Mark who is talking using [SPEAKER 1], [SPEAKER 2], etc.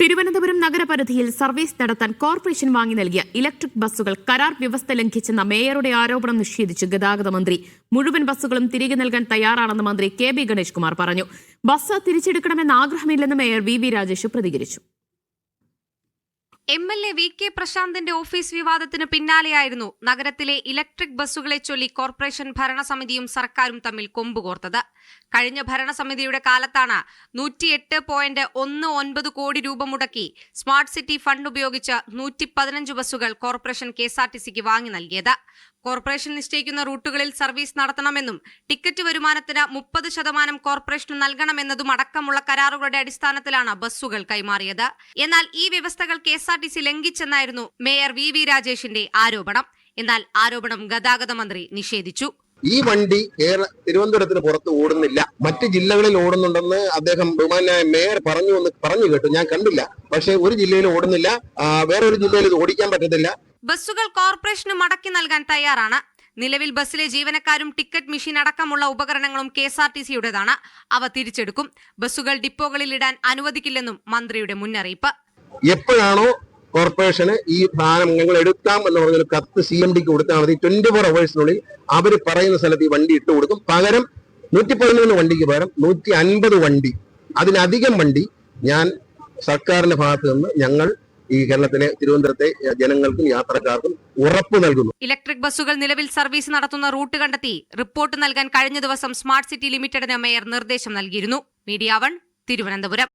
[SPEAKER 1] തിരുവനന്തപുരം നഗരപരിധിയിൽ സർവീസ് നടത്താൻ കോർപ്പറേഷൻ വാങ്ങി നൽകിയ ഇലക്ട്രിക് ബസ്സുകൾ കരാർ വ്യവസ്ഥ ലംഘിച്ചെന്ന മേയറുടെ ആരോപണം നിഷേധിച്ച് ഗതാഗത മന്ത്രി മുഴുവൻ ബസ്സുകളും തിരികെ നൽകാൻ തയ്യാറാണെന്ന് മന്ത്രി കെ ബി ഗണേഷ് കുമാർ പറഞ്ഞു. ബസ് തിരിച്ചെടുക്കണമെന്ന് ആഗ്രഹമില്ലെന്ന് മേയർ വി വി രാജേഷ് പ്രതികരിച്ചു.
[SPEAKER 2] M L A V K പ്രശാന്തിന്റെ office വിവാദത്തിന് പിന്നാലെയായിരുന്നു നഗരത്തിലെ ഇലക്ട്രിക് ബസ്സുകളെ ചൊല്ലി കോർപ്പറേഷൻ ഭരണസമിതിയും സർക്കാരും തമ്മിൽ കൊമ്പുകോർത്തത് കഴിഞ്ഞ ഭരണസമിതിയുടെ കാലത്താണ് നൂറ്റിയെട്ട് പോയിന്റ് ഒന്ന് ഒൻപത് കോടി രൂപ മുടക്കി സ്മാർട്ട് സിറ്റി ഫണ്ട് ഉപയോഗിച്ച് നൂറ്റി പതിനഞ്ച് ബസ്സുകൾ corporation K S R T സിക്ക് വാങ്ങി നൽകിയത്. കോർപ്പറേഷൻ നിശ്ചയിക്കുന്ന റൂട്ടുകളിൽ സർവീസ് നടത്തണമെന്നും ടിക്കറ്റ് വരുമാനത്തിന് മുപ്പത് ശതമാനം കോർപ്പറേഷന് നൽകണമെന്നതും അടക്കമുള്ള കരാറുകളുടെ അടിസ്ഥാനത്തിലാണ് ബസ്സുകൾ കൈമാറിയത്. എന്നാൽ ഈ വ്യവസ്ഥകൾ K S R T C ലംഘിച്ചെന്നായിരുന്നു mayor V V രാജേഷിന്റെ ആരോപണം. എന്നാൽ ആരോപണം ഗതാഗത മന്ത്രി നിഷേധിച്ചു.
[SPEAKER 3] ഈ വണ്ടി കേരള തിരുവനന്തപുരത്തിന് പുറത്ത് ഓടുന്നില്ല. മറ്റ് ജില്ലകളിൽ ഓടുന്നുണ്ടെന്ന് അദ്ദേഹം ബഹുമാനായ മേയർ പറഞ്ഞു എന്ന് പറഞ്ഞു കേട്ടു. ഞാൻ കണ്ടില്ല. പക്ഷേ ഒരു ജില്ലയിൽ ഓടുന്നില്ല. വേറൊരു ജില്ലയിൽ ഇത് ഓടിക്കാൻ പറ്റത്തില്ല.
[SPEAKER 2] ബസ്സുകൾ കോർപ്പറേഷന് മടക്കി നൽകാൻ തയ്യാറാണ്. നിലവിൽ ബസ്സിലെ ജീവനക്കാരും ടിക്കറ്റ് മെഷീൻ അടക്കമുള്ള ഉപകരണങ്ങളും കെ എസ് ആർ ടി സിയുടേതാണ്. അവ തിരിച്ചെടുക്കും. ബസ്സുകൾ ഡിപ്പോകളിൽ ഇടാൻ അനുവദിക്കില്ലെന്നും മന്ത്രിയുടെ മുന്നറിയിപ്പ്.
[SPEAKER 3] എപ്പോഴാണോ കോർപ്പറേഷന് ഈ സാധനം ഞങ്ങൾ എടുക്കാം എന്ന് പറഞ്ഞൊരു കത്ത് സി എം ഡിക്ക് കൊടുത്താൽ മതി. ട്വന്റി ഫോർ അവേഴ്സിനുള്ളിൽ അവർ പറയുന്ന സ്ഥലത്ത് ഈ വണ്ടി ഇട്ട് കൊടുക്കും. പകരം നൂറ്റി പതിമൂന്ന് വണ്ടിക്ക് പകരം നൂറ്റി അൻപത് വണ്ടി. അതിനധികം വണ്ടി ഞാൻ സർക്കാരിന്റെ ഭാഗത്ത് നിന്ന് ഞങ്ങൾ ഈ കേരളത്തിലെ തിരുവനന്തപുരത്തെ ജനങ്ങൾക്കും യാത്രക്കാർക്കും ഉറപ്പ് നൽകുന്നു.
[SPEAKER 2] ഇലക്ട്രിക് ബസ്സുകൾ നിലവിൽ സർവീസ് നടത്തുന്ന റൂട്ട് കണ്ടെത്തി റിപ്പോർട്ട് നൽകാൻ കഴിഞ്ഞ ദിവസം സ്മാർട്ട് സിറ്റി ലിമിറ്റഡിന് മേയർ നിർദ്ദേശം നൽകിയിരുന്നു. Media One Thiruvananthapuram.